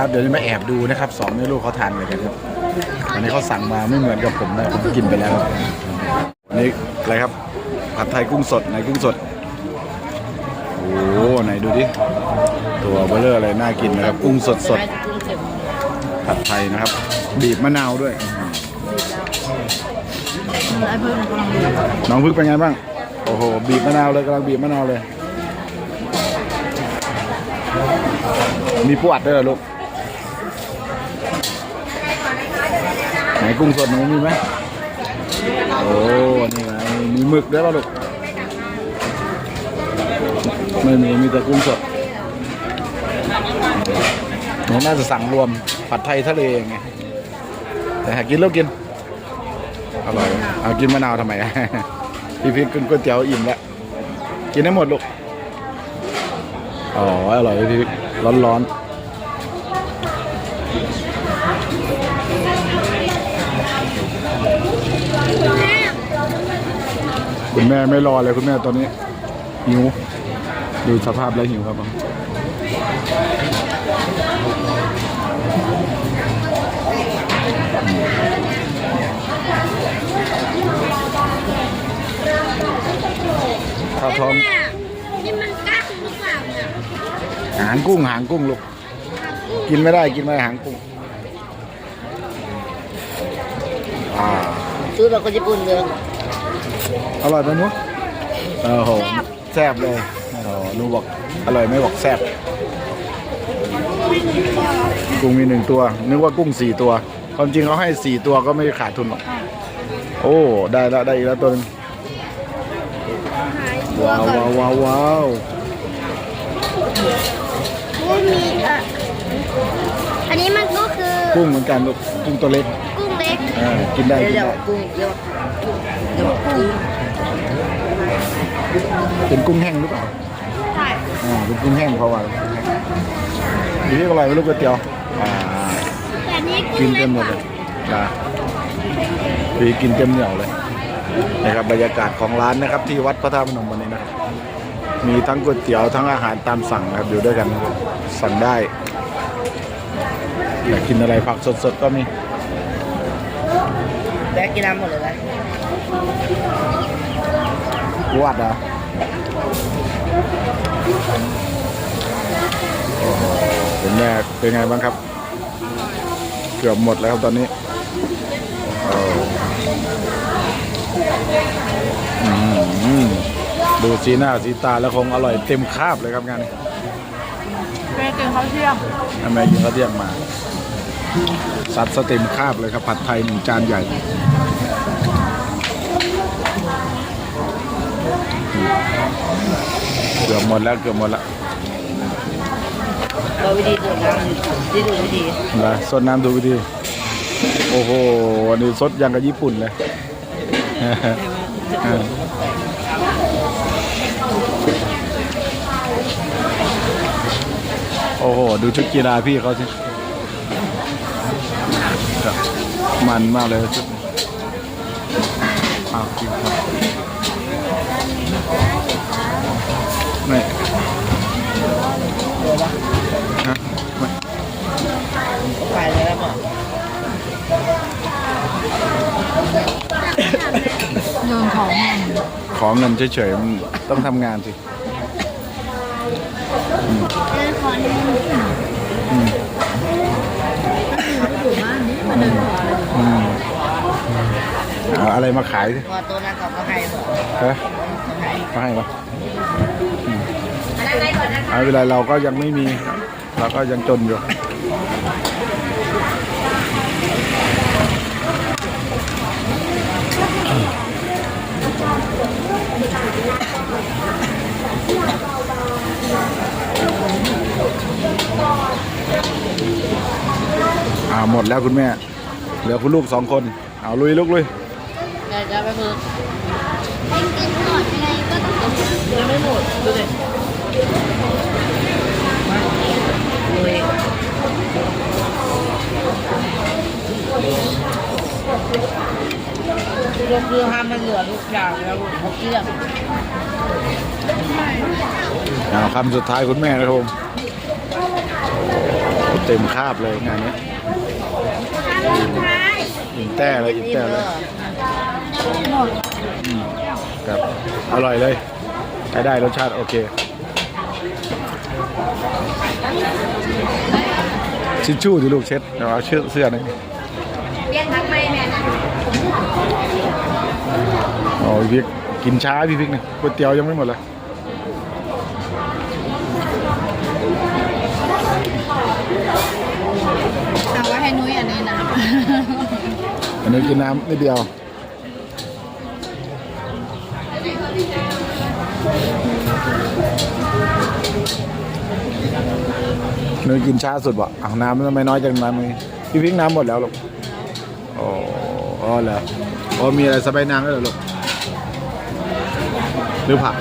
ครับเดี๋ยวจะมาแอบดูนะครับสองแม่ลูกเขาทานอะไรกันครับอันนี้เขาสั่งมาไม่เหมือนกับผมนะผมกินไปแล้วครับอันนี้อะไรครับ ผัดไทยกุ้งสดไหนกุ้งสดโอ้โหไหนดูดิตัวเบลเลอร์อะไรน่ากินนะครับ กุ้งสดสดผัดไทยนะครับ บีบมะนาวด้วย น้องพึกเป็นไงบ้างโอ้โหบีบมะนาวเลยกำลังบีบมะนาวเลยมีปวดด้วยเหรอลูก ไห นกุ้งสดหนูมีไหมโอ้ นี่ไงมีหมึกด้วยป่ะลูก ไม่มี มีแต่กุ้งสดหนูน่าจะสั่งรวมผัดไทยทะเลไง แต่หากินแล้วกิน อร่อย เอากินมะนาวทำไมพี่พิกกินก๋วยเตี๋ยวอิ่มแล้ว กินได้หมดลูก อ๋อ อร่อยพี่พิกร้อนร้อนๆ คุณแม่ไม่รอเลยคุณแม่ตอนนี้หิวดูสภาพแล้วหิวครับผมข้าวท้องนี่มันกั๊กหรือเปล่าเนี่ยหางกุ้งหางกุ้งลูกกินไม่ได้กินไม่ได้หางกุ้งอ่าซื้อแบบคนญี่ปุ่นเลย อร่อยไหมนุ๊กโอ้โหแซ่บเลยโอ้โหนุบอกอร่อยไหม่บอกแซ่บกุ้งมีหนึ่งตัว นึกว่ากุ้งสี่ตัว ความจริงเขาให้สี่ตัวก็ไม่ขาดทุนหรอก โอ้ ได้แล้วได้อีกแล้วตัวหนึงว้าวว้าวว้าวว้าวกุ้งมีเอ่ออันนี้มันก็คือกุ้งเหมือนกันลูกกุ้งตัวเล็กกุ้งเล็กอ่ากินได้กินเดี๋ยวได้กุ้งเดี๋ยวเดี๋ยวกุ้งเป็นกุ้งแห้งหรือเปล่าใช่อ่าเป็นกุ้งแห้งเพราะว่าอยู่ที่อร่อยไหมลูกก๋วยเตี๋ยวอ่าแต่อันนี้กิกุ้นงเล็เต็กมหมกดว่าเลยนะพี่กินเต็มเหนียวเลยนะครับบรรยากาศของร้านนะครับ ที่วัดพระธาตุพนมวันนี้นะครับมีทั้งก๋วยเตี๋ยวทั้งอาหารตามสั่งนะครับอยู่ด้วยกันนะครับสั่งได้อยากกินอะไรผักสดๆก็มี แบกกินน้ำหมดเลยนะวัดเหรอะเป็นแม่เป็นไงบ้างครับ เกือบหมดแล้วครับตอนนี้เอออืมดูสีหน้าสีตาแล้วคงอร่อยเต็มคาบเลยครับงานนี้แม่กินข้าวเที่ยงทำไมยิงเขาเที่ยงมา ซัดสเต็มคาบเลยครับ ผัดไทยหนึ่งจานใหญ่เกือบหมดแล้วเกือบหมดแล้วเราวิธีดูดน้ำที่ดูวิธีนะสดน้ำดูวิธี โอ้โหวันนี้สดยังกับญี่ปุ่นเลยโอ้โห ดูชุดกีฬาพี่เขาสิครับ มันมากเลยชุดนี้อ้าวจริงครับไม่ฮะไม่ไปเลยครับอะโยนของขอเงินเฉยๆมันต้องทำงานสิเดินขอเล่นอืมอยู่บ้านนี้มาเดินขออะไรอืม เอาอะไรมาขายสิว่าตัวนั้นเขาก็ให้เหรอฮะเขาให้มาให้ปะอืมไม่เป็นไรเราก็ยังไม่มี เราก็ยังจนอยู่ อ่าหมดแล้วคุณแม่ เหลือคุณลูกสองคน เอาลุยลูกลุย เดี๋ยวจะไปมือเองกินหมดยังไงก็ต้องกินยังไม่หมดดูดิเลยยกเรือห้ามมันเหลือทุกอย่างแล้วเขาเกลี้ยงเอาคำสุดท้ายคุณแม่นะครับผมเต็มคาบเลยงานนี้อิ่มแต้เลยอิ่มแต้เลยอืม ครับอร่อยเลยใช้ได้รสชาติโอเคชิชชู่ที่ลูกเช็ดเดี๋ยวเอาเชือกเสื้อหนึงเรียนทั้งไม่แม่นะโอ้ยพี่พริกกินช้าพี่พริกเนี่ยก๋วยเตี๋ยวยังไม่หมดเลยเอาไว้ให้นุ้ยอันนี้นะอันนี้กินน้ำนิดเดียว หนูกินช้าสุดบ่เอาน้ำทำไมน้อยจังน้ำนี้พี่พริกน้ำหมดแล้วลูกโอ้อ๋อเหรออ๋อมีอะไรสบายนางด้วยเหรอลูกหรือผัก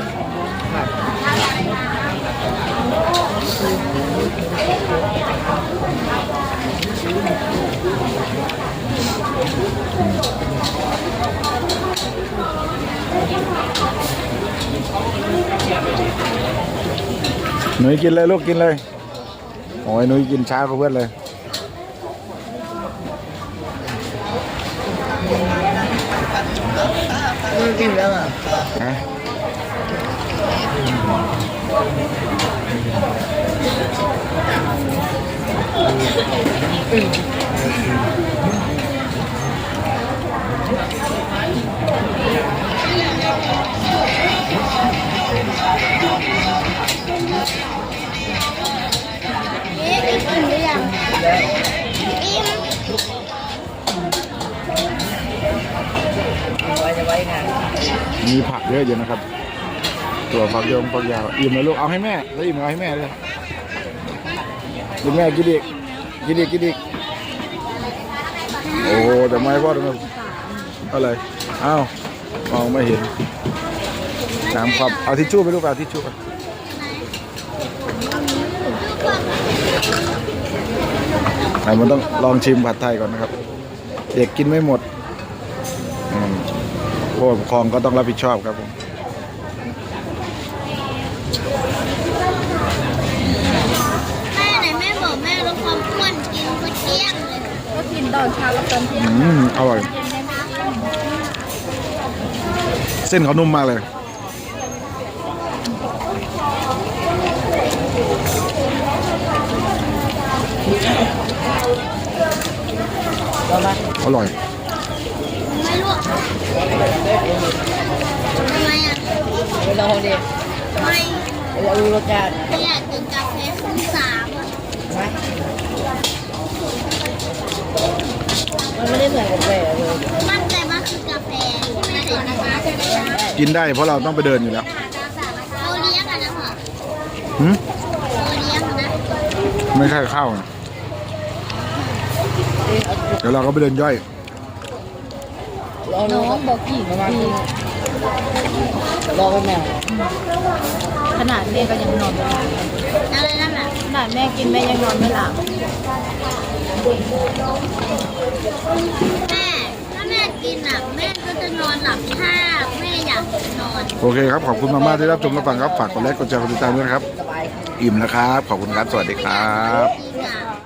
หนูกินเลยลูกกินเลย โอ้ยหนุ้ยกินช้ากว่าเพื่อนเลยไม่กินแล้วอะฮะ จะไว้งานมีผักเยอะอยู่นะครับ ตัวผักยมผักยาวอิ่มเลยลูกเอาให้แม่แล้วอิ่มเอาให้แม่เลยกินแม่กินอีกกินอีกกินอีกโอ้แต่ไม่พ่อทำไมอะไรอ้าวมองไม่เห็นสามครับเอาทิชชู่ไปลูกเอาทิชชู่ไปมันต้องลองชิมผัดไทยก่อนนะครับ เด็กกินไม่หมด ผู้ปกครองก็ต้องรับผิดชอบครับผมแม่ไหนแม่บอกแม่ลดความอ้วนกินก๋วยเตี๋ยวเลยก็กินตอนเช้ากับตอนเที่ยงอืมอร่อย เส้นเขานุ่มมากเลยเรามาอร่อยไม่รู้ ทำไมอะเวลาเขาเดียวไม่เรารู้รสชาติไม่อยากกินกาแฟคูณสามอะไหมมันไม่ได้เหมือนกาแฟเลยมั่นใจว่าคือกาแฟไม่ใช่นะคะใช่ไหมคะกินได้เพราะเราต้องไปเดินอยู่แล้วเราเลี้ยงกันนะเหรอหืมเราเลี้ยงกันนะไม่ใช่ข้าวนะเดี๋ยวเราก็ไปเดินย่อย รอน้รู้องบอกกี่ประมาณปีรอไปแม่ขนาดแม่ก็ยังนอนไม่หลับอะไรนั่นน่ะขนาดแม่กินแม่ยังนอนไม่หลับแม่ถ้าแม่กินอะแม่ก็จะนอนหลับถ้าแม่อยากนอน โอเคครับ ขอบคุณมากๆที่รับชมรับฟังครับ ฝากกดไลค์กดแชร์กดติดตามด้วยนะครับสบายอิ่มแล้วครับ ขอบคุณครับ สวัสดีครับกิ